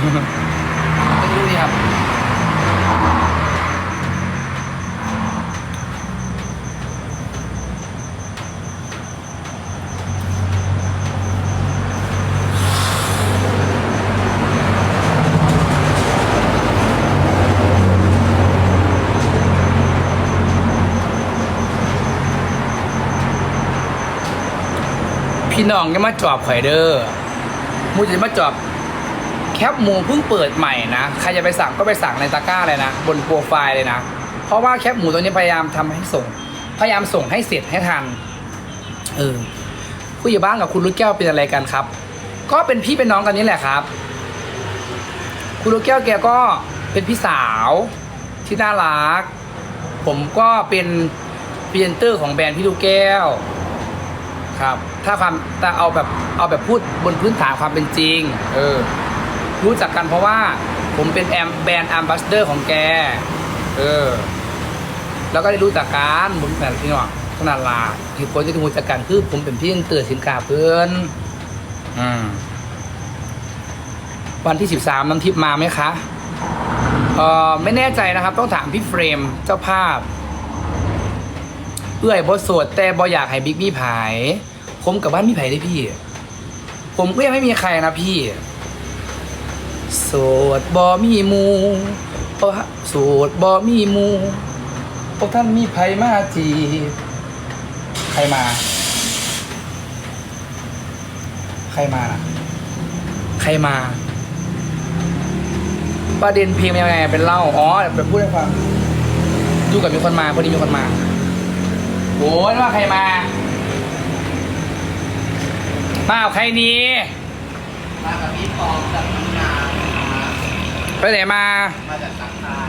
ไม่รู้นี่ครับพี่น้องยังมาจอบข่อยเด้อมูจะมาจอบ แคปหมูเพิ่งเปิดใหม่นะ ใครจะไปสั่งก็ไปสั่งในตะกร้าเลยนะ บนโปรไฟล์เลยนะ เพราะว่าแคปหมูตัวนี้พยายามทำให้ส่ง พยายามส่งให้เสร็จให้ทัน เออผู้ใหญ่บ้านกับคุณลูกแก้วเป็นอะไรกันครับ ก็เป็นพี่เป็นน้องกันนี่แหละครับ คุณลูกแก้วแกก็เป็นพี่สาวที่น่ารัก ผมก็เป็นพรีเซนเตอร์ของแบรนด์พี่ลูกแก้ว ครับ ถ้าความแต่เอาแบบเอาแบบพูดบนพื้นฐานความเป็นจริง เออ รู้จักกันเพราะว่าผมเป็นแอมแบรนด์แอมบาสเดอร์ของแก เออ แล้วก็ได้รู้จักกันผมแบบพี่น้องขนาดลาที่คนที่รู้จักกันคือผมเป็นพี่เตือนสินค้าเพื่อนอืมวันที่สิบสามน้ำทิพย์มาไหมคะเออไม่แน่ใจนะครับ ต้องถามพี่เฟรมเจ้าภาพ เอื้อยบอสดแต่บออยากให้บิ๊กมีไผผมกับบ้านมี่ไผ่ได้พี่ ผมก็ยังไม่มีใครนะพี่ โสดบอมีหมูโอ้ฮะโสดบอมีหมูโอ้ท่านมีไผมาจีบใครมา ใครมาน่ะใครมา ประเด็นเพลงเป็นยังไงเป็นเล่าอ๋อแบบพูดให้ฟังดูกับมีคนมาพอดีมีคนมาโอ้ยว่าใครมา มาเอาใครนี้ มากับพี่ปองจากทำงาน ไปไหนมา มาจากสังขาร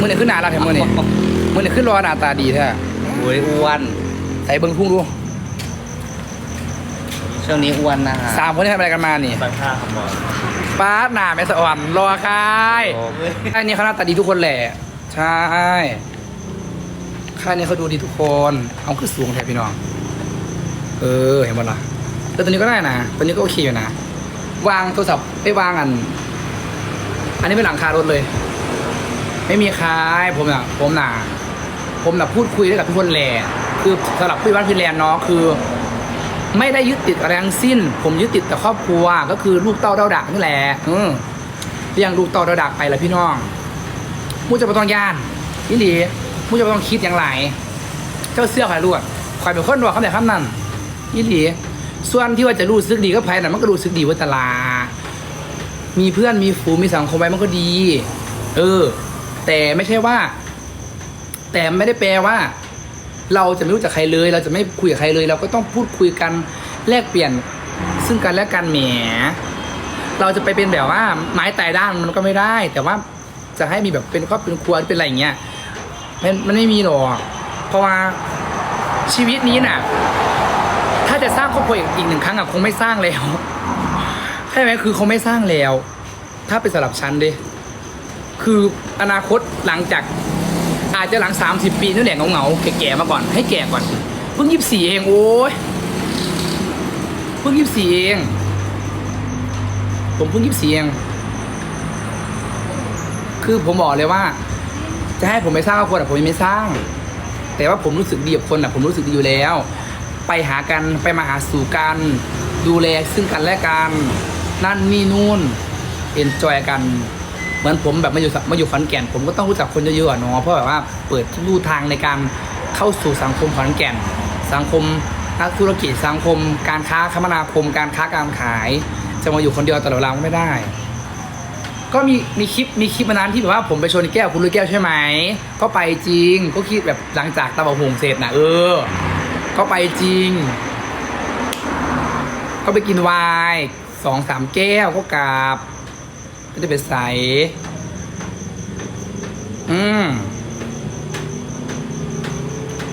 มือเนี่ยขึ้นหนาเราแถมมือเนี่ยมือเนี่ยขึ้นรอหน้าตาดีแท้โอ้ยอ้วนใส่เบิ้งพุ่งดู ช่วงนี้อ้วนนะฮะสามคนที่ทำอะไรกันมานี่สังขารของบอลป้าดหนาแม่สะอ่อนรอใครค่ายนี้เขาหน้าตาดีทุกคนแหละ ใช่ค่ายนี้เขาดูดีทุกคน เอาขึ้นสูงแทนพี่น้อง เออเห็นหมดละแต่ตัวนี้ก็ได้นะ ตัวนี้ก็โอเคอยู่นะ วางโทรศัพท์ไปวางอัน อันนี้เป็นหลังคารถเลย ไม่มีคายผมนะผมน่ะผมนะพูดคุยได้กับทุกคนแหละคือสำหรับพี่บ้านพี่แลนเนาะคือ ไม่ได้ยึดติดอะไรทั้งสิ้น ผมยึดติดแต่ครอบครัว ก็คือลูกเต้าเต้าดักนี่แหละอืมเลี้ยงลูกเต้าเต้าดักไปแล้วพี่น้องมูจะไม่ต้องย่านนี่ดีมูจะไม่ต้องคิดอย่างไรเจ้าเสื้อใครรู้อะใครเป็นคนบอกเขาแต่คำนั้นนี่ดี ส่วนที่ว่าจะรู้สึกดีก็ภายน่ะมันก็รู้สึกดีว่าตลา มีเพื่อนมีฝูงมีสังคมไว้มันก็ดี เออ แต่ไม่ใช่ว่า แต่ไม่ได้แปลว่า เราจะไม่รู้จักใครเลย เราจะไม่คุยกับใครเลย เราก็ต้องพูดคุยกันแลกเปลี่ยน ซึ่งกันและกันแหมเราจะไปเป็นแบบว่าไม้ตายด้านมันก็ไม่ได้ แต่ว่าจะให้มีแบบเป็นครอบเป็นครัวเป็นอะไรอย่างเงี้ยมันมันไม่มีหรอกเพราะว่าชีวิตนี้น่ะ ถ้าจะสร้างครอบครัวอีกหนึ่งครั้งอะคงไม่สร้างแล้วใช่ไหมคือเขาไม่สร้างแล้ว ถ้าเป็นสำหรับฉันด้คืออนาคตหลังจากอาจจะหลังสามสิบปีนั่นแหละเหงาๆแก่ๆมาก่อน ให้แก่ก่อนเพิ่งยี่สิบสี่เองโอ้ยเพิ่งยี่สิบสี่เอง ผมเพิ่งยี่สิบสี่เอง คือผมบอกเลยว่า จะให้ผมไปสร้างครอบครัวแต่ผมยังไม่สร้าง แต่ว่าผมรู้สึกดีกับคนอะผมรู้สึกดีอยู่แล้ว ไปหากันไปมาหาสู่กันดูแลซึ่งกันและกันนั่นนี่นู่นเอ็นจอยกัน เหมือนผมแบบมาอยู่มาอยู่ขอนแก่น ผมก็ต้องรู้จักคนเยอะๆเนาะเพราะแบบว่าเปิดลู่ทางในการเข้าสู่สังคมขอนแก่น สังคมนักธุรกิจสังคม การค้าคมนาคม การค้าการขาย จะมาอยู่คนเดียวตลอดเวลาก็ไม่ได้ ก็มีมีคลิปมีคลิปมานานที่แบบว่าผมไปชนแก้วคุณลุยแก้วใช่ไหมก็ไปจริงก็คิดแบบหลังจากตะบะหงเสร็จนะเออ ก็ไปจริงก็ไปกินไวน์สองสามแก้วก็กลับ ก็จะไปใส อืม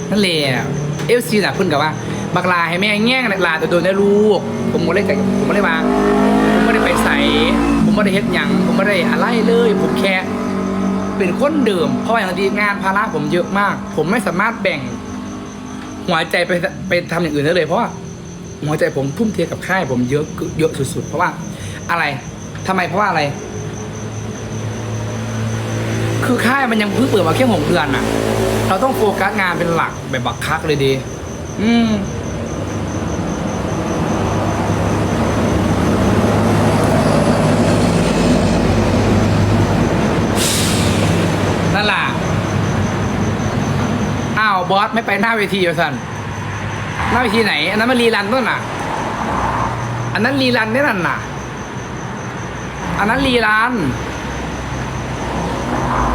นั่นแหละเอฟซีน่ะเพิ่นกับว่า บักลาให้แม่แง่งลาตัวโดนได้ลูก ผมก็เลยกับผมก็เลยว่าผมไม่ได้ไปใส่ผมไม่ได้เฮ็ดหยัง ผมไม่ได้อะไรเลย ผมแค่เป็นคนเดิมเพราะอย่างดีงานภาระผมเยอะมาก ผมไม่สามารถแบ่ง หัวใจไปไปทำอย่างอื่นได้เลย เพราะว่าหัวใจผมทุ่มเทกับค่าย ผมเยอะเยอะสุดๆ เพราะว่าอะไรทำไมเพราะว่าอะไร คือค่ายมันยังเพิ่งเปิดมาแค่หกเดือนอะ เราต้องโฟกัสงานเป็นหลักแบบบักคักเลยดี อืม นั่นล่ะ อ้าว บอสไม่ไปหน้าเวทีเหรอสันหน้าเวทีไหน อันนั้นมันรีรันต้นน่ะ อันนั้นรีรันนี่นั่นน่ะ อันนั้นรีรัน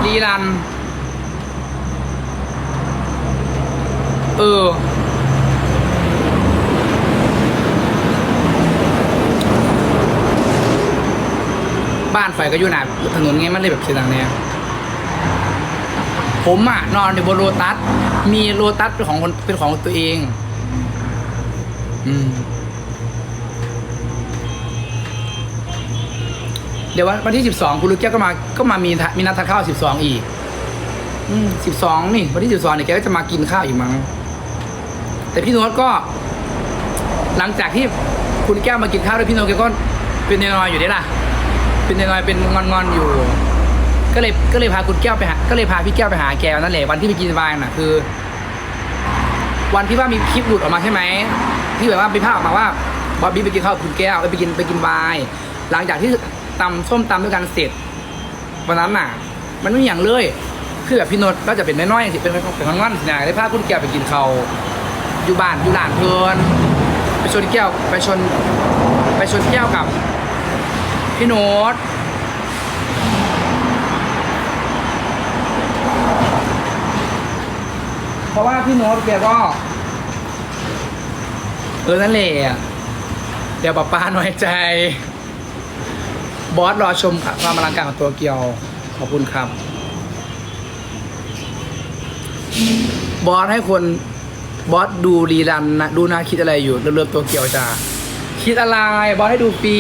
รีรัน เออ บ้านไฟก็อยู่หนาถนนไงมันเลยแบบเสียงดังเนี่ย ผมอะนอนอยู่บนโรตัส มีโรตัสเป็นของคนเป็นของตัวเอง อืม เดี๋ยววันวันที่สิบสองคุณลูกแก้วก็มา ก็มามีมีนัดทานข้าวสิบสองอีก อืมสิบสองนี่ วันที่สิบสองเนี่ยแกก็จะมากินข้าวอีกมั้ง แต่พี่โน้ตก็ หลังจากที่คุณแก้วมากินข้าวด้วยพี่โน้ตแกก็เป็นนอยอยู่เด้ล่ะ เป็นนอยเป็นงอนๆอยู่ ก็เลยก็เลยพาคุณแก้วไปหาก็เลยพาพี่แก้วไปหาแกวนั่นแหละวันที่ไปกินวายน่ะคือ วันที่ว่ามีคลิปหลุดออกมาใช่ไหมที่แบบว่ามีภาพออกมาว่าบอบบี้ไปกินข้าวกับคุณแก้วไปกินไปกินวายหลังจากที่ตำส้มตำด้วยกันเสร็จวันนั้นน่ะ มันไม่มีอย่างเลยคือแบบพี่นนท์ก็จะเป็นน้อยๆสิเป็นเป็นงอนๆสินะได้พาคุณแก้วไปกินเขาวอยู่บ้านอยู่หลานเพลินไปชนแก้วไปชน ไปชนแก้วกับพี่โน้ต เพราะว่าพี่โน้ตแกก็ เออนั่นแหละเดี๋ยวป้าป้าน้อยใจ บอสรอชมความอลังการของตัวเกียว ขอบคุณครับ บอสให้คนบอสดูรีรันนะดูนะคิดอะไรอยู่เริ่มตัวเกียวจ้าคิดอะไร บอสให้ดูฟรี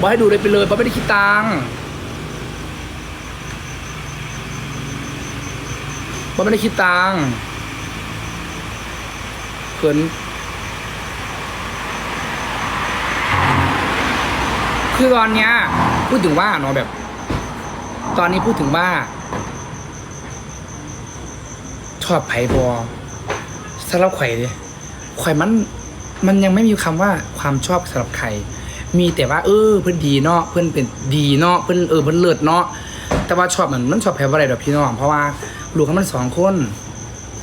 บอสให้ดูเลยไปเลยบอสไม่ได้คิดตังค์บอสไม่ได้คิดตังค์ เขินคือตอนเนี้ย พูดถึงว่าเนาะแบบ ตอนนี้พูดถึงว่า ชอบไผ่บอสำหรับไข่ดิไข่มันมันยังไม่มีคำว่าความชอบสำหรับใคร มีแต่ว่า เออ เพื่อนดีเนาะเพื่อนเป็นดีเนาะเพื่อนเออเพื่อนเลิศเนาะแต่ว่าชอบมันมันชอบแพ้อะไรดอกพี่น้องเพราะว่าลูกเขามันสองคน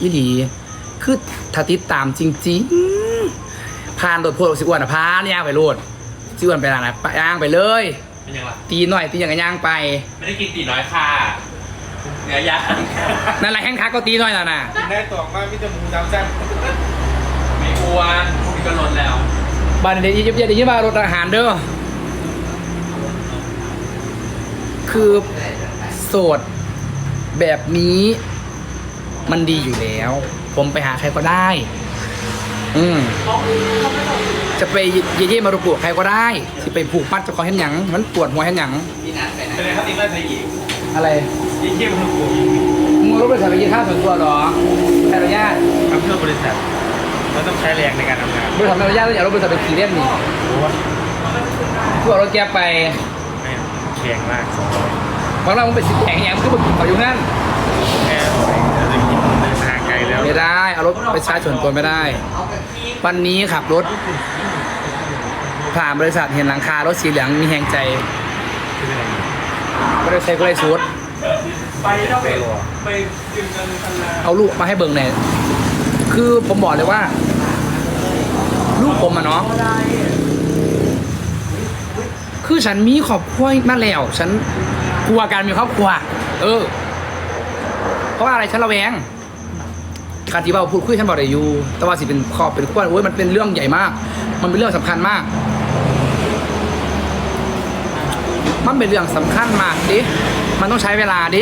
อีหลี คือถ้าติดตามจริงๆผ่านโดดโพดสิอ้วนอะพานย่างไปโลดสิอ้วนไปร้านอะไปย่างไปเลย เป็นยังไงตีหน่อยตีอย่างกันย่างไป ไม่ได้กินตีน้อยค่ะเนื้อย่างนั่นแหละแข้งขาก็ตีหน่อยแล้วนะกินได้ตัวมากมิตรหมูดำแซ่บไม่อ้วนมีก็ลดแล้วบ้านเด็กยิบยิบยิบมารถอาหารเด้อคือโสดแบบนี้มันดีอยู่แล้ว ผมไปหาใครก็ได้ อืมจะไปเย่เย่มารุกุใครก็ได้ สิไปผูกมัดเจะคอเห็นหยังมันปวดหัวเห็นหยังพี่นัทไปไหนเป็นไงครับติ๊กได้ใส่อีกอะไรยิ่งเยี่ยมทุกคนมึงเอารถไปใส่ไปกินข้าวส่วนตัวเหรอใช่หรญาติทำเพื่อบริษัทเราต้องใช้แรงในการทำงานบริษัทอนุญาตต้องอย่ารถบริษัทเป็นขี่เล่นนี่โอ้โหเพื่อเอารถแก๊ปไปแม่งแข็งมากสองร้อยบางเรามันเป็นสิบแข่งอย่างคือมันขออยู่นั่น แม่เราจะกินเดินทาง ไม่ได้เอารถไปใช้ส่วนตัวไม่ได้ วันนี้ขับรถ ผ่านบริษัทเห็นหลังคารถสีเหลืองมีแหงใจไรก็ได้ใช้ก็ได้สูดไปแล้วไปไปเอาลูกมาให้เบิ่งหน่อยคือผมบอกเลยว่า ลูกผมอะเนาะคือฉันมีครอบครัวมาแล้ว ฉันกลัวการมีครอบครัว เออ เพราะอะไรฉันระแวง คารที่ว่าพูดคุยท่านบอกได้อยู่แต่ว่าสิเป็นครอบเป็นขั้วโอ้ยมันเป็นเรื่องใหญ่มาก มันเป็นเรื่องสำคัญมาก มันเป็นเรื่องสำคัญมากดิมันต้องใช้เวลาดิ